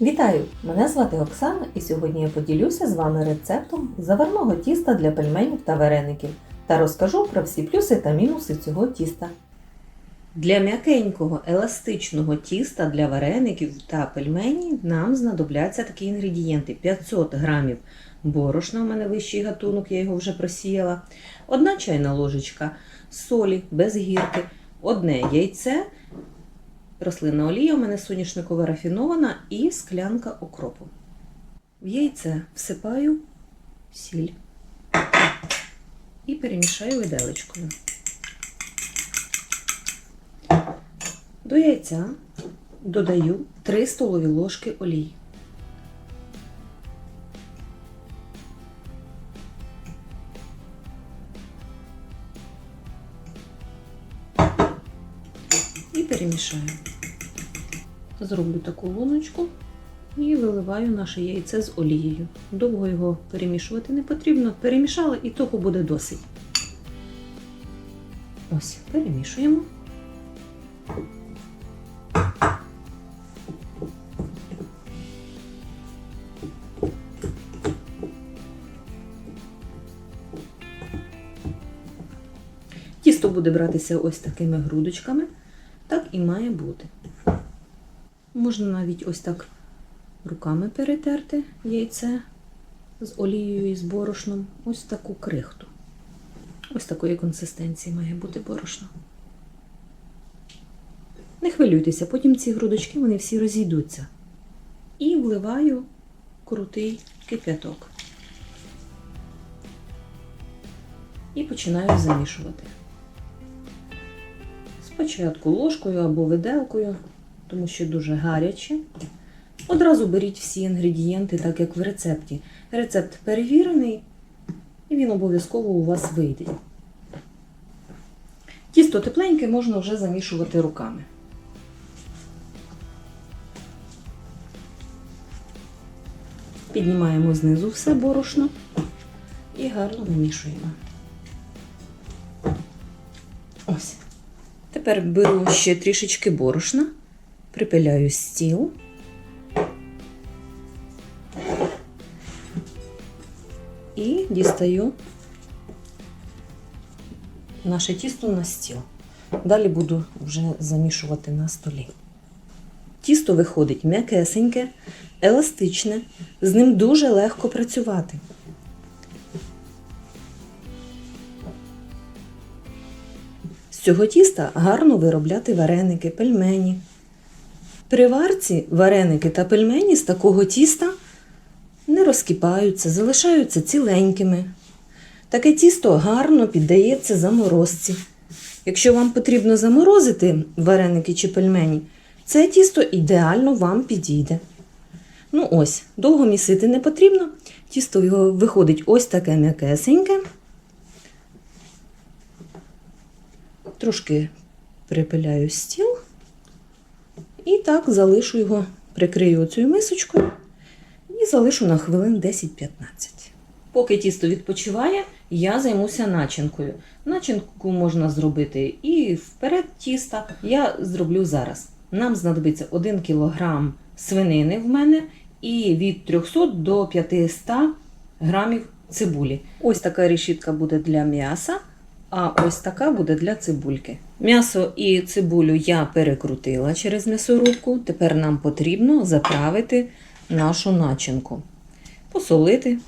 Вітаю! Мене звати Оксана і сьогодні я поділюся з вами рецептом заварного тіста для пельменів та вареників та розкажу про всі плюси та мінуси цього тіста. Для м'якенького еластичного тіста для вареників та пельменів нам знадобляться такі інгредієнти: 500 грамів борошна, у мене вищий гатунок, я його вже просіяла, одна чайна ложечка солі без гірки, одне яйце, рослинна олія у мене соняшникова рафінована і склянка окропу. В яйце всипаю сіль і перемішаю виделечкою. До яйця додаю 3 столові ложки олії. Перемішаю. Зроблю таку луночку і виливаю наше яйце з олією. Довго його перемішувати не потрібно. Перемішали і того буде досить. Ось, перемішуємо. Тісто буде братися ось такими грудочками. І має бути. Можна навіть ось так руками перетерти яйце з олією і з борошном. Ось таку крихту. Ось такої консистенції має бути борошно. Не хвилюйтеся, потім ці грудочки вони всі розійдуться. І вливаю крутий кип'яток. І починаю замішувати. Спочатку ложкою або виделкою, тому що дуже гаряче. Одразу беріть всі інгредієнти, так як в рецепті. Рецепт перевірений, і він обов'язково у вас вийде. Тісто тепленьке можна вже замішувати руками. Піднімаємо знизу все борошно і гарно вимішуємо. Ось. Тепер беру ще трішечки борошна, припиляю стіл. І дістаю наше тісто на стіл. Далі буду вже замішувати на столі. Тісто виходить м'якесеньке, еластичне, з ним дуже легко працювати. Цього тіста гарно виробляти вареники, пельмені. При варці вареники та пельмені з такого тіста не розкипаються, залишаються ціленькими. Таке тісто гарно піддається заморозці. Якщо вам потрібно заморозити вареники чи пельмені, це тісто ідеально вам підійде. Ну ось, довго місити не потрібно. Тісто виходить ось таке м'якесеньке. Трошки припиляю стіл і так залишу його, прикрию цією мисочкою і залишу на хвилин 10-15. Поки тісто відпочиває, я займуся начинкою. Начинку можна зробити і вперед тіста. Я зроблю зараз. Нам знадобиться 1 кг свинини в мене і від 300 до 500 грамів цибулі. Ось така решітка буде для м'яса. А ось така буде для цибульки. М'ясо і цибулю я перекрутила через м'ясорубку. Тепер нам потрібно заправити нашу начинку. Посолити.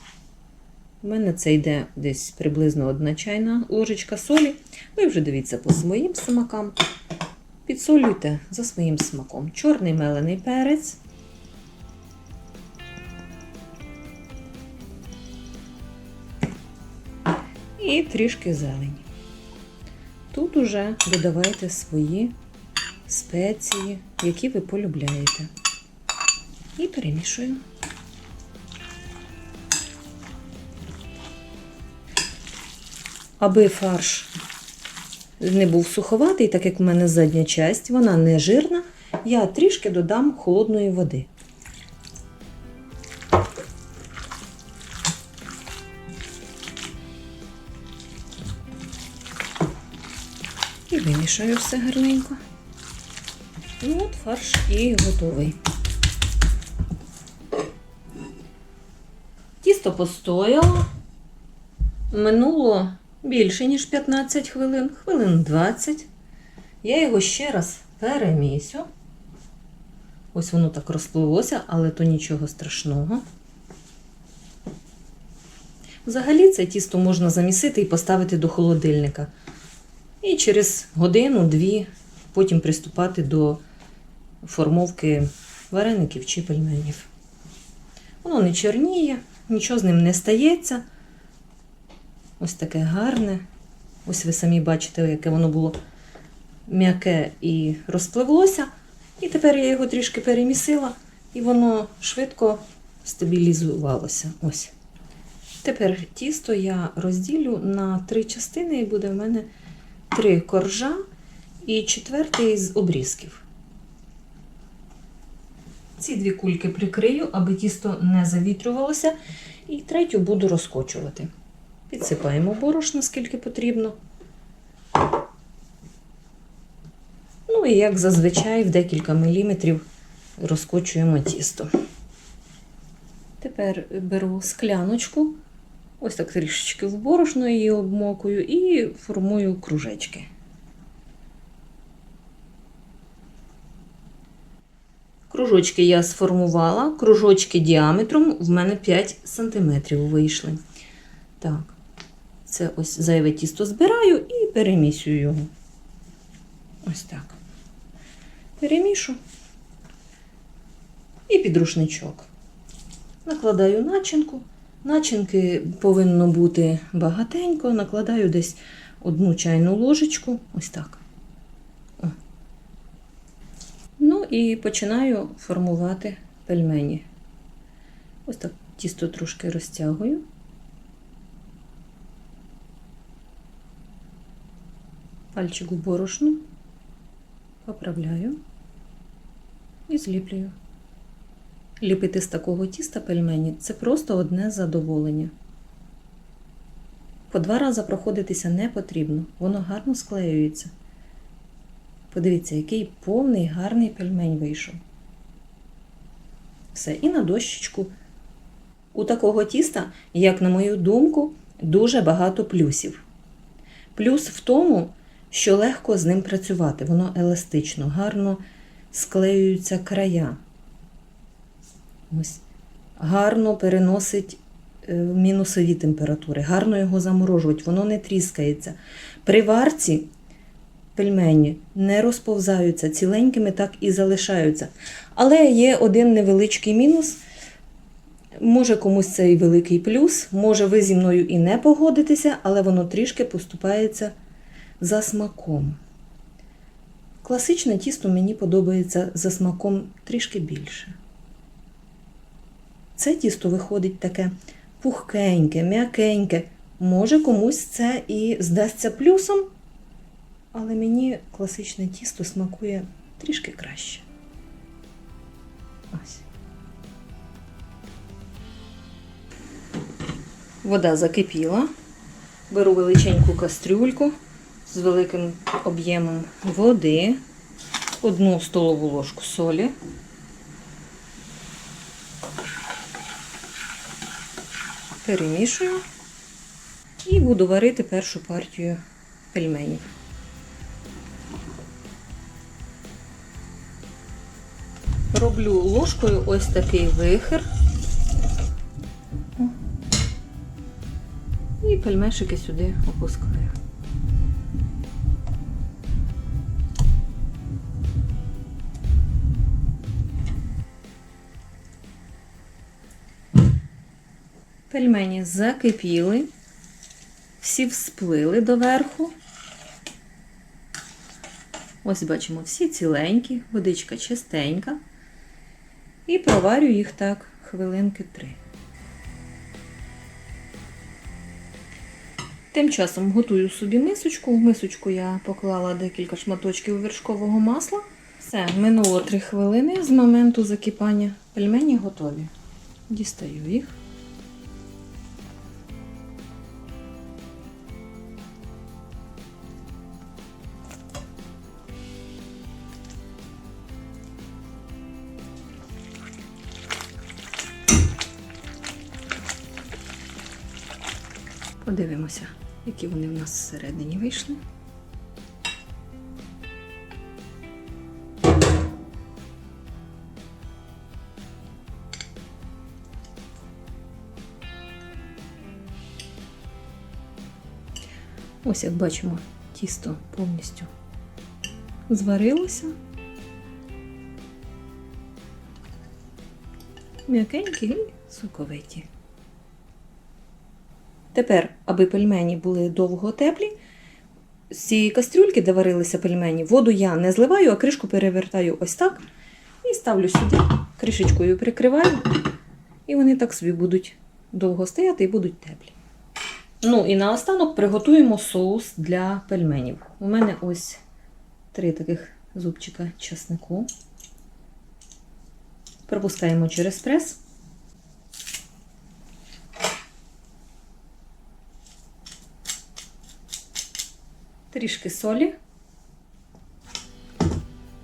У мене це йде десь приблизно одна чайна ложечка солі. Ви вже дивіться по своїм смакам. Підсолюйте за своїм смаком. Чорний мелений перець. І трішки зелені. Тут уже додавайте свої спеції, які ви полюбляєте. І перемішуємо. Аби фарш не був суховатий, так як в мене задня часть, вона не жирна, я трішки додам холодної води. І все гарненько. Ну от фарш і готовий. Тісто постояло. Минуло більше, ніж 15 хвилин, хвилин 20. Я його ще раз перемісю. Ось воно так розпливлося, але то нічого страшного. Взагалі це тісто можна замісити і поставити до холодильника. І через годину-дві потім приступати до формовки вареників чи пельменів. Воно не чорніє, нічого з ним не стається. Ось таке гарне. Ось ви самі бачите, яке воно було м'яке і розпливлося. І тепер я його трішки перемісила, і воно швидко стабілізувалося. Ось. Тепер тісто я розділю на три частини, і буде в мене три коржа і четвертий з обрізків. Ці дві кульки прикрию, аби тісто не завітрювалося, і третю буду розкочувати. Підсипаємо борошно, скільки потрібно. Ну і як зазвичай в декілька міліметрів розкочуємо тісто. Тепер беру скляночку, ось так трішечки в борошно її обмокую і формую кружечки. Кружочки я сформувала, кружочки діаметром в мене 5 см вийшли. Так, це ось зайве тісто збираю і перемісюю його. Ось так. Перемішу і під рушничок. Накладаю начинку. Начинки повинно бути багатенько, накладаю десь одну чайну ложечку, ось так. О. Ну і починаю формувати пельмені. Ось так тісто трошки розтягую. Пальчик у борошну, поправляю і зліплюю. Ліпити з такого тіста пельмені це просто одне задоволення. По два рази проходитися не потрібно, воно гарно склеюється. Подивіться, який повний гарний пельмень вийшов. Все, і на дощечку. У такого тіста, як на мою думку, дуже багато плюсів. Плюс в тому, що легко з ним працювати, воно еластично, гарно склеюються края. Ось. Гарно переносить е, мінусові температури, гарно його заморожують, воно не тріскається. При варці пельмені не розповзаються, ціленькими так і залишаються. Але є один невеличкий мінус. Може комусь це і великий плюс, може ви зі мною і не погодитеся, але воно трішки поступається за смаком. Класичне тісто мені подобається за смаком трішки більше. Це тісто виходить таке пухкеньке, м'якеньке. Може, комусь це і здасться плюсом, але мені класичне тісто смакує трішки краще. Ось. Вода закипіла. Беру величеньку кастрюльку з великим об'ємом води, одну столову ложку солі. Перемішую і буду варити першу партію пельменів. Роблю ложкою ось такий вихир. І пельмешики сюди опускаю. Пельмені закипіли, всі всплили доверху. Ось бачимо, всі ціленькі, водичка чистенька. І проварю їх так хвилинки три. Тим часом готую собі мисочку. В мисочку я поклала декілька шматочків вершкового масла. Все, минуло 3 хвилини з моменту закипання. Пельмені готові. Дістаю їх. Подивимося, які вони в нас всередині вийшли. Ось як бачимо, тісто повністю зварилося. М'якенькі і соковиті. Тепер, аби пельмені були довго теплі, з цієї кастрюльки, де варилися пельмені, воду я не зливаю, а кришку перевертаю ось так і ставлю сюди, кришечкою прикриваю, і вони так собі будуть довго стояти і будуть теплі. Ну і наостанок приготуємо соус для пельменів. У мене ось три таких зубчика часнику. Пропускаємо через прес. Трішки солі,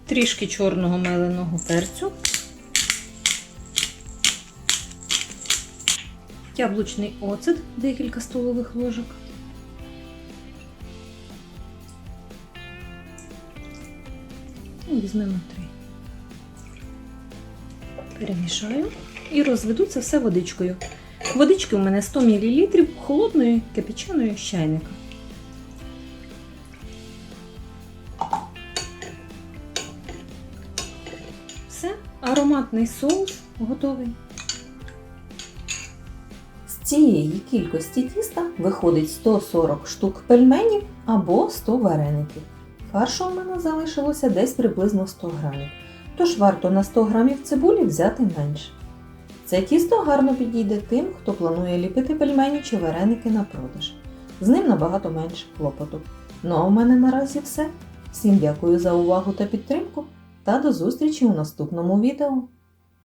трішки чорного меленого перцю, яблучний оцет, декілька столових ложок. І візьмемо три. Перемішаю і розведу це все водичкою. Водички у мене 100 мл холодної кипяченої з чайника. Ароматний соус готовий. З цієї кількості тіста виходить 140 штук пельменів або 100 вареників. Фаршу у мене залишилося десь приблизно 100 грамів, тож варто на 100 грамів цибулі взяти менше. Це тісто гарно підійде тим, хто планує ліпити пельмені чи вареники на продаж. З ним набагато менше клопоту. Ну а у мене наразі все. Всім дякую за увагу та підтримку та до зустрічі у наступному відео.